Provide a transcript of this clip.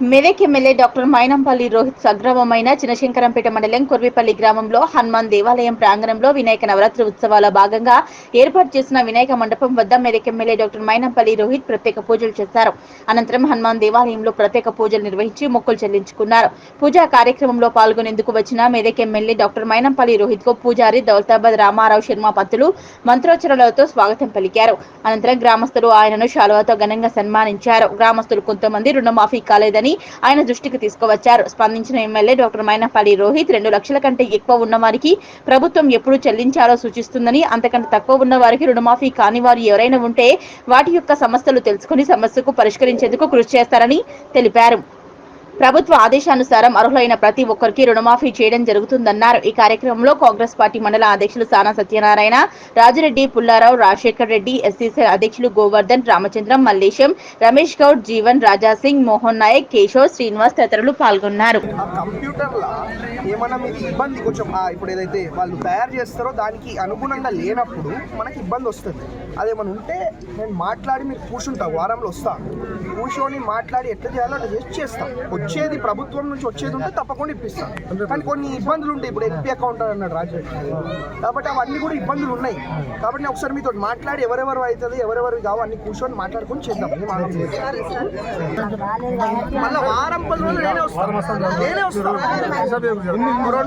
Medak MLA doctor Mynampally Rohit సగ్రామమైన చినశంకరంపేట మండలం కుర్విపల్లి గ్రామంలో హనుమాన్ దేవాలయం ప్రాంగణంలో వినాయక నవరాత్రి ఉత్సవాల భాగంగా ఏర్పాటు చేసిన వినాయక మండపం వద్ద మెదక్ ఎమ్మెల్యే డాక్టర్ మైనంపల్లి రోహిత్ ప్రత్యేక పూజలు చేశారు. అనంతరం హనుమాన్ దేవాలయంలో ప్రత్యేక పూజలు నిర్వహించి మొక్కులు చెల్లించుకున్నారు. పూజా కార్యక్రమంలో పాల్గొనేందుకు వచ్చిన మెదక్ ఎమ్మెల్యే డాక్టర్ మైనంపల్లి రోహిత్కు పూజారి దౌలతాబాద్ రామారావు శర్మ పత్తులు మంత్రోచ్చరణలతో స్వాగతం పలికారు. అనంతరం గ్రామస్తులు ఆయనను శాలువాతో ఘనంగా సన్మానించారు. గ్రామస్తులు కొంతమంది రుణమాఫీ కాలేదని ఆయన దృష్టికి తీసుకువచ్చారు. స్పందించిన ఎమ్మెల్యే డాక్టర్ మైనపల్లి రోహిత్ రెండు లక్షల కంటే ఎక్కువ ఉన్న వారికి ప్రభుత్వం ఎప్పుడు చెల్లించాలో సూచిస్తుందని అంతకంటే తక్కువ ఉన్న వారికి రుణమాఫీ కాని వారు ఎవరైనా ఉంటే వాటి యొక్క సమస్యలు తెలుసుకుని సమస్యకు పరిష్కరించేందుకు కృషి చేస్తారని తెలిపారు. ప్రభుత్వ ఆదేశానుసారం అర్హులైన ప్రతి ఒక్కరికి రుణమాఫీ చేయడం జరుగుతుందన్నారు. ఈ కార్యక్రమంలో కాంగ్రెస్ పార్టీ మండల అధ్యక్షులు సానా సత్యనారాయణ రాజిరెడ్డి పుల్లారావు రాజశేఖర్ రెడ్డి ఎస్సీసీ అధ్యక్షులు గోవర్ధన్ రామచంద్రం మల్లేశం రమేష్ గౌడ్ జీవన్ రాజాసింగ్ మోహన్ నాయక్ కేశవ్ శ్రీనివాస్ తదితరులు పాల్గొన్నారు. కంప్యూటర్లో ఏమన్నా మీకు ఇబ్బంది? కొంచెం ఇప్పుడు ఏదైతే వాళ్ళు తయారు చేస్తారో దానికి అనుగుణంగా లేనప్పుడు మనకి ఇబ్బంది వస్తుంది. అదేమన్నా ఉంటే నేను మాట్లాడి మీరు కూర్చుంటా వారంలో వస్తా. కూర్చొని మాట్లాడి ఎట్లా చేయాలో అట్లా చేసి చేస్తాం. వచ్చేది ప్రభుత్వం నుంచి వచ్చేది ఉంటే తప్పకుండా ఇప్పిస్తాం కానీ కొన్ని ఇబ్బందులు ఉంటాయి. ఇప్పుడు ఎల్పీ అకౌంట్ అన్నాడు రాజు కాబట్టి అవన్నీ కూడా ఇబ్బందులు ఉన్నాయి. కాబట్టి నేను ఒకసారి మీతో మాట్లాడి ఎవరెవరు అవుతుంది ఎవరెవరు కావు అన్ని కూర్చొని మాట్లాడుకొని చేద్దాం. మళ్ళీ వారం పది రోజులు నేనే వస్తాను. నేనే వస్తాను.